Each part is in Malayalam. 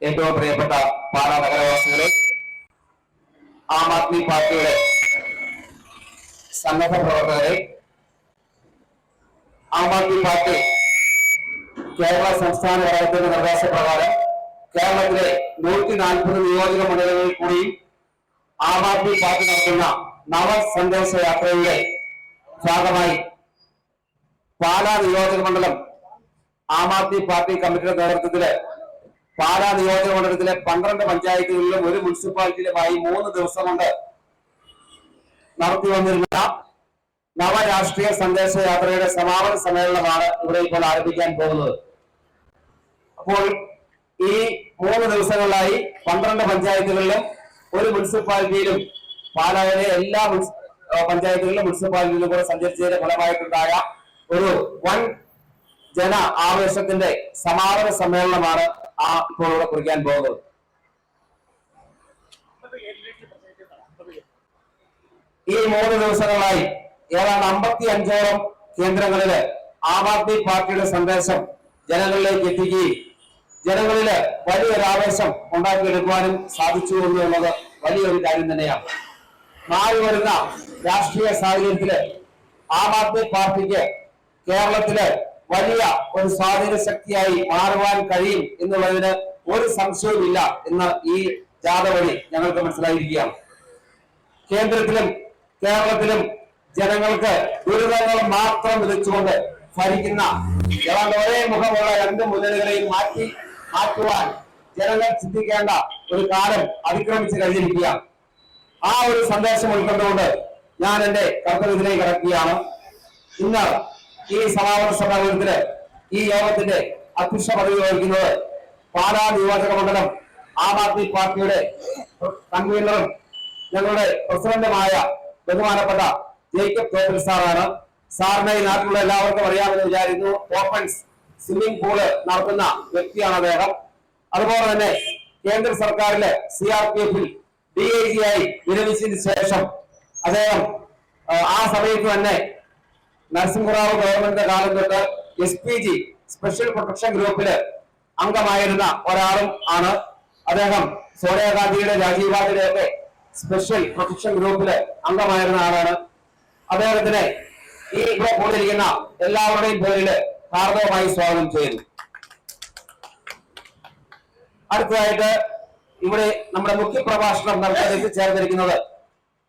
ഏറ്റവും പ്രിയപ്പെട്ട പാലാ നഗരവാസികളെ ആം ആദ്മി പാർട്ടിയുടെ സന്നദ്ധ പ്രവർത്തകരെ ആം ആദ്മി പാർട്ടി കേരള സംസ്ഥാന ഘടകത്തിന്റെ നിർദ്ദേശപ്രകാരം കേരളത്തിലെ നൂറ്റി നാൽപ്പത് നിയോജക മണ്ഡലങ്ങളിൽ കൂടി ആം ആദ്മി പാർട്ടി നടത്തുന്ന നവസന്ദേശ യാത്രയുടെ ഭാഗമായി പാലാ നിയോജക മണ്ഡലം ആം ആദ്മി പാർട്ടി കമ്മിറ്റിയുടെ നേതൃത്വത്തിൽ പാലാ നിയോജക മണ്ഡലത്തിലെ പന്ത്രണ്ട് പഞ്ചായത്തുകളിലും ഒരു മുനിസിപ്പാലിറ്റിയിലുമായി മൂന്ന് ദിവസം കൊണ്ട് നടത്തി വന്നിരുന്ന നവരാഷ്ട്രീയ സന്ദേശ യാത്രയുടെ സമാപന സമ്മേളനമാണ് ഇവിടെ ഇപ്പോൾ ആരംഭിക്കാൻ പോകുന്നത്. അപ്പോൾ ഈ മൂന്ന് ദിവസങ്ങളിലായി പന്ത്രണ്ട് പഞ്ചായത്തുകളിലും ഒരു മുനിസിപ്പാലിറ്റിയിലും പാലായിലെ എല്ലാ പഞ്ചായത്തുകളിലും മുനിസിപ്പാലിറ്റിയിലും കൂടെ സഞ്ചരിച്ചതിന്റെ ഫലമായിട്ടുണ്ടായ ഒരു വൻ ജന ആവേശത്തിന്റെ സമാപന സമ്മേളനമാണ് ആ ഇപ്പോൾ കുറിക്കാൻ പോകുന്നത്. ഈ മൂന്ന് ദിവസങ്ങളായി ഏതാണ്ട് അമ്പത്തി അഞ്ചോളം കേന്ദ്രങ്ങളിൽ ആം ആദ്മി പാർട്ടിയുടെ സന്ദേശം ജനങ്ങളിലേക്ക് എത്തിക്കുകയും ജനങ്ങളിൽ വലിയൊരു ആവേശം ഉണ്ടാക്കിയെടുക്കുവാനും സാധിച്ചു എന്നുള്ളത് വലിയൊരു കാര്യം തന്നെയാണ്. മാറി വരുന്ന രാഷ്ട്രീയ സാഹചര്യത്തിൽ ആം ആദ്മി പാർട്ടിക്ക് കേരളത്തിൽ വലിയ ഒരു സ്വാധീന ശക്തിയായി മാറുവാൻ കഴിയും എന്നുള്ളതിന് ഒരു സംശയവുമില്ല എന്ന് ഈ ജാഥ വഴി ഞങ്ങൾക്ക് മനസ്സിലായിരിക്കുകയാണ്. കേന്ദ്രത്തിലും കേരളത്തിലും ജനങ്ങൾക്ക് ദുരിതങ്ങൾ മാത്രം വിളിച്ചുകൊണ്ട് ഭരിക്കുന്ന ഏതാണ്ട് ഒരേ മുഖമുള്ള രണ്ട് മുന്നണികളെയും മാറ്റി മാറ്റുവാൻ ജനങ്ങൾ ചിന്തിക്കേണ്ട ഒരു കാലം അതിക്രമിച്ച് കഴിഞ്ഞിരിക്കുകയാണ്. ആ ഒരു സന്ദേശം ഉൾക്കൊണ്ടുകൊണ്ട് ഞാൻ എന്റെ കർത്തവ്യത്തിലേക്ക് കിടക്കുകയാണ്. ഇന്ന് ഈ സമാപന സമ്മേളനത്തിൽ ഈ യോഗത്തിന്റെ അധ്യക്ഷ പദവി വഹിക്കുന്നത് പാലാ നിയോജക മണ്ഡലം ആം ആദ്മി പാർട്ടിയുടെ കൺവീനറും ഞങ്ങളുടെ പ്രസിഡന്റുമായ ബഹുമാനപ്പെട്ട ജേക്കബ് തോപ്പിൽ സാറാണ്. സാറിനെ ഈ നാട്ടിലുള്ള എല്ലാവർക്കും അറിയാമെന്ന് വിചാരിക്കുന്നു. ഓപ്പൺസ് സ്വിമ്മിംഗ് പൂൾ നടത്തുന്ന വ്യക്തിയാണ് അദ്ദേഹം. അതുപോലെ തന്നെ കേന്ദ്ര സർക്കാരിലെ സി ആർ പി എഫിൽ ഡി ഐ ജി ആയി വിരമിച്ചതിന് ശേഷം അദ്ദേഹം ആ സമയത്ത് തന്നെ നരസിംഹറാവു ഗവൺമെന്റിന്റെ കാലം തൊട്ട് S P G special protection ഗ്രൂപ്പിൽ അംഗമായിരുന്ന ഒരാളും ആണ്. അദ്ദേഹം സോണിയാഗാന്ധിയുടെ രാജീവ് ഗാന്ധിയുടെ സ്പെഷ്യൽ പ്രൊട്ടക്ഷൻ ഗ്രൂപ്പിൽ അംഗമായിരുന്ന ആളാണ്. അദ്ദേഹത്തിനെ ഈ ഇവിടെ കൂടിയിരിക്കുന്ന എല്ലാവരുടെയും പേരിൽ ഹാർദവമായി സ്വാഗതം ചെയ്യുന്നു. അടുത്തതായിട്ട് ഇവിടെ നമ്മുടെ മുഖ്യപ്രഭാഷണം നടത്താൻ എത്തിച്ചേർന്നിരിക്കുന്നത്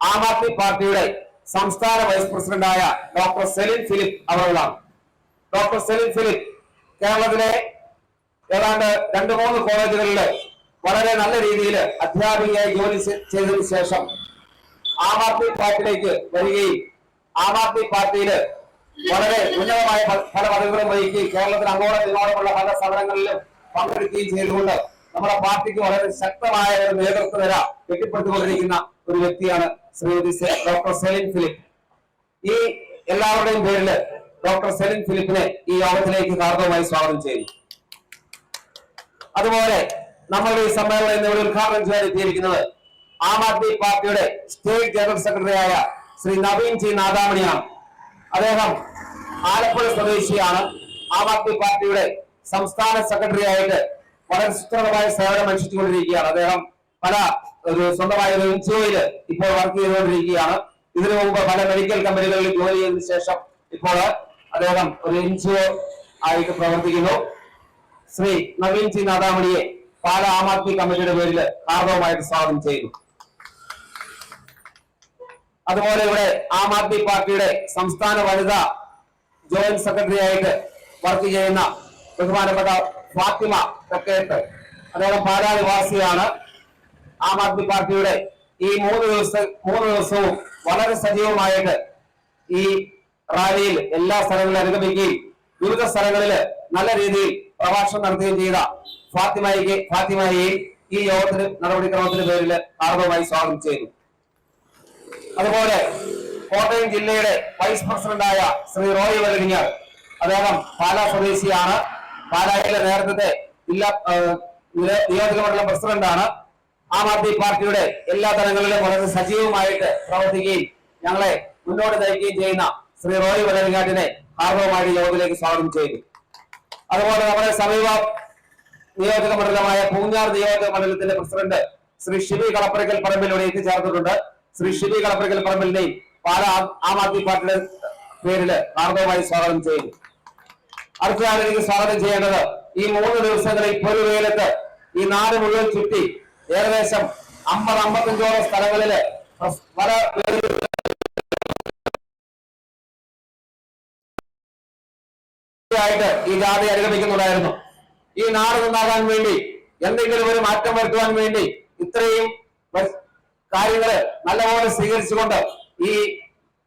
ആം ആദ്മി പാർട്ടിയുടെ സംസ്ഥാന വൈസ് പ്രസിഡന്റായ ഡോക്ടർ സെലിൻ ഫിലിപ്പ് അവറുകളാണ് ഡോക്ടർ സെലിൻ ഫിലിപ്പ് കേരളത്തിലെ ഏതാണ്ട് രണ്ട് മൂന്ന് കോളേജുകളിൽ വളരെ നല്ല രീതിയിൽ അധ്യാപികയായി ജോലി ചെയ്തതിനു ശേഷം ആം ആദ്മി പാർട്ടിയിലേക്ക് വരികയും ആം ആദ്മി പാർട്ടിയിൽ വളരെ ഉന്നതമായ പല പദവികളും വഹിക്കുകയും കേരളത്തിൽ അങ്ങോളം ഇങ്ങോളമുള്ള പല സമരങ്ങളിലും പങ്കെടുക്കുകയും ചെയ്തുകൊണ്ട് നമ്മുടെ പാർട്ടിക്ക് വളരെ ശക്തമായ ഒരു നേതൃത്വ നിര കെട്ടിപ്പടുത്തുകൊണ്ടിരിക്കുന്ന ഒരു വ്യക്തിയാണ് ശ്രീമതി ഡോക്ടർ സെലിൻ ഫിലിപ്പ്. ഈ എല്ലാവരുടെയും പേരിൽ ഡോക്ടർ സെലിൻ ഫിലിപ്പിനെ ഈ യോഗത്തിലേക്ക് ഹാർദവമായി സ്വാഗതം ചെയ്യുന്നു. അതുപോലെ നമ്മളുടെ ഈ സമ്മേളനം ഇന്ന് ഇവിടെ ഉദ്ഘാടനം ചെയ്യാൻ എത്തിയിരിക്കുന്നത് ആം ആദ്മി പാർട്ടിയുടെ സ്റ്റേറ്റ് ജനറൽ സെക്രട്ടറിയായ ശ്രീ നവീൻ ജി നാദാമണിയാണ്. അദ്ദേഹം ആലപ്പുഴ സ്വദേശിയാണ്. ആം ആദ്മി പാർട്ടിയുടെ സംസ്ഥാന സെക്രട്ടറി ആയിട്ട് വളരെ സുസ്ഥിരമായ സേവനം അനുഷ്ഠിച്ചുകൊണ്ടിരിക്കുകയാണ്. അദ്ദേഹം പല ഒരു സ്വന്തമായ ഒരു എൻജിഒയിൽ ഇപ്പോൾ വർക്ക് ചെയ്തുകൊണ്ടിരിക്കുകയാണ്. ഇതിനു മുമ്പ് പല മെഡിക്കൽ കമ്പനികളിൽ ജോലി ചെയ്തതിനു ശേഷം ഇപ്പോൾ അദ്ദേഹം ഒരു എൻജിഒ ആയിട്ട് പ്രവർത്തിക്കുന്നു. ശ്രീ നവീൻ സി നാദാമണിയെ പാല ആം ആദ്മി കമ്മിറ്റിയുടെ പേരിൽ ഹാർദവമായിട്ട് സ്വാഗതം ചെയ്യുന്നു. അതുപോലെ ഇവിടെ ആം ആദ്മി പാർട്ടിയുടെ സംസ്ഥാന വനിതാ ജോയിന്റ് സെക്രട്ടറി ആയിട്ട് വർക്ക് ചെയ്യുന്ന ബഹുമാനപ്പെട്ട ഫാത്തിമ തെക്കേട്ട് അദ്ദേഹം പാലാ നിവാസിയാണ്. ആം ആദ്മി പാർട്ടിയുടെ ഈ മൂന്ന് ദിവസ മൂന്ന് ദിവസവും വളരെ സജീവമായിട്ട് ഈ റാലിയിൽ എല്ലാ സ്ഥലങ്ങളിലും അനുഗമിക്കുകയും വിവിധ സ്ഥലങ്ങളിൽ നല്ല രീതിയിൽ പ്രഭാഷണം നടത്തുകയും ചെയ്ത ഫാത്തിമയ്ക്ക് ഫാത്തിമയെയും ഈ യോഗത്തിന് നടപടിക്രമത്തിന്റെ പേരിൽ ആർവമായി സ്വാഗതം ചെയ്തു അതുപോലെ കോട്ടയം ജില്ലയുടെ വൈസ് പ്രസിഡന്റായ ശ്രീ റോയ് വലരിഞ്ഞാൽ അദ്ദേഹം പാലാ സ്വദേശിയാണ്. പാലായിലെ നേരത്തെ ജില്ലാ നിയോജക മണ്ഡലം നിയോജകമണ്ഡലം പ്രസിഡന്റാണ്. ആം ആദ്മി പാർട്ടിയുടെ എല്ലാ തലങ്ങളിലും വളരെ സജീവമായിട്ട് പ്രവർത്തിക്കുകയും ഞങ്ങളെ മുന്നോട്ട് നയിക്കുകയും ചെയ്യുന്ന ശ്രീ റോയ് വലരിങ്ങാട്ടിനെ ഹാർദവമായിട്ട് യോഗത്തിലേക്ക് സ്വാഗതം ചെയ്തു അതുപോലെ നമ്മുടെ സമീപ നിയോജക മണ്ഡലമായ പൂഞ്ഞാർ നിയോജക മണ്ഡലത്തിന്റെ പ്രസിഡന്റ് ശ്രീ ഷിബി കളപ്പറക്കൽ പറമ്പിലൂടെ എത്തിച്ചേർന്നിട്ടുണ്ട്. ശ്രീ ഷിബി കളപ്പറക്കൽ പറമ്പിലിനെയും പാല ആം ആദ്മി പാർട്ടിയുടെ പേരിൽ ഹാർദവമായി സ്വാഗതം ചെയ്തു അടുത്തതാണ് എനിക്ക് സ്വാഗതം ചെയ്യേണ്ടത് ഈ മൂന്ന് ദിവസങ്ങളിൽ പൊരുവേലത്ത് ഈ നാട് മുഴുവൻ ചുറ്റി ഏകദേശം അമ്പത് അമ്പത്തഞ്ചോളം സ്ഥലങ്ങളിൽ പല ആയിട്ട് ഈ ജാതി അനുഗമിക്കുന്നുണ്ടായിരുന്നു. ഈ നാട് നന്നാകാൻ വേണ്ടി എന്തെങ്കിലും ഒരു മാറ്റം വരുത്തുവാൻ വേണ്ടി ഇത്രയും കാര്യങ്ങൾ നല്ലപോലെ സ്വീകരിച്ചുകൊണ്ട് ഈ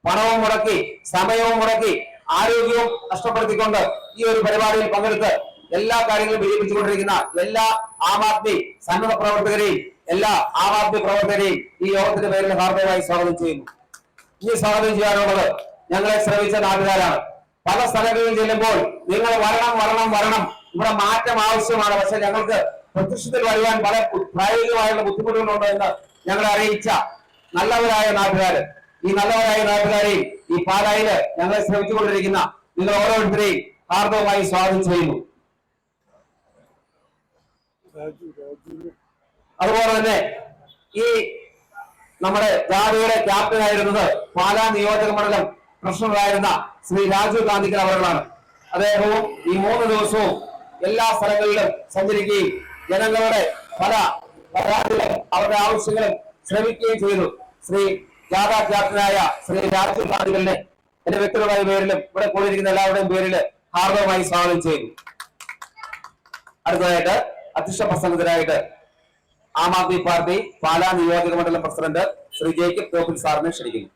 പണവും മുടക്കി സമയവും മുടക്കി ആരോഗ്യവും നഷ്ടപ്പെടുത്തിക്കൊണ്ട് ഈ ഒരു പരിപാടിയിൽ പങ്കെടുത്ത് എല്ലാ കാര്യങ്ങളും വിജയിപ്പിച്ചുകൊണ്ടിരിക്കുന്ന എല്ലാ ആം ആദ്മി സന്നദ്ധ പ്രവർത്തകരെയും എല്ലാ ആം ആദ്മി പ്രവർത്തകരെയും ഈ യോഗത്തിന്റെ പേരിൽ ഹാർദവമായി സ്വാഗതം ചെയ്യുന്നു. ഈ സ്വാഗതം ചെയ്യാനുള്ളത് ഞങ്ങളെ ശ്രമിച്ച നാട്ടുകാരാണ്. പല സ്ഥലങ്ങളിൽ ചെല്ലുമ്പോൾ നിങ്ങൾ വരണം വരണം വരണം. ഇവിടെ മാറ്റം ആവശ്യമാണ്. പക്ഷെ ഞങ്ങൾക്ക് പ്രത്യക്ഷത്തിൽ വരുവാൻ പല പ്രായോഗികമായുള്ള ബുദ്ധിമുട്ടുകളുണ്ട് എന്ന് ഞങ്ങളെ അറിയിച്ച നല്ലവരായ നാട്ടുകാര്. ഈ നല്ലവരായ നാട്ടുകാരെയും ഈ പാലായിൽ ഞങ്ങളെ ശ്രമിച്ചുകൊണ്ടിരിക്കുന്ന നിങ്ങൾ ഓരോരുത്തരെയും ഹാർദവമായി സ്വാഗതം ചെയ്യുന്നു. അതുപോലെ തന്നെ ഈ നമ്മുടെ ജാഥയുടെ ക്യാപ്റ്റൻ ആയിരുന്നത് പാലാ നിയോജക മണ്ഡലം പ്രശ്നങ്ങളായിരുന്ന ശ്രീ രാജീവ് ഗാന്ധിക്കൽ അവരുടെ അദ്ദേഹവും ഈ മൂന്ന് ദിവസവും എല്ലാ സ്ഥലങ്ങളിലും സഞ്ചരിക്കുകയും ജനങ്ങളുടെ പല പരാതികളും അവരുടെ ആവശ്യങ്ങളും ശ്രമിക്കുകയും ചെയ്തു. ശ്രീ ജാഥാ ക്യാപ്റ്റനായ ശ്രീ രാജീവ് ഗാന്ധികളിനെ എന്റെ വ്യക്തിപരമായ പേരിലും ഇവിടെ കൂടിയിരിക്കുന്ന എല്ലാവരുടെയും പേരിൽ ഹാർദവമായി സ്വാഗതം ചെയ്യുന്നു. അടുത്തതായിട്ട് അധ്യക്ഷ പ്രസംഗത്തിനായിട്ട് ആം ആദ്മി പാർട്ടി പാലാ നിയോജക മണ്ഡലം പ്രസിഡന്റ് ശ്രീ ജേക്കബ് തോപ്പിൽ സാറിനെ ക്ഷണിക്കുന്നു.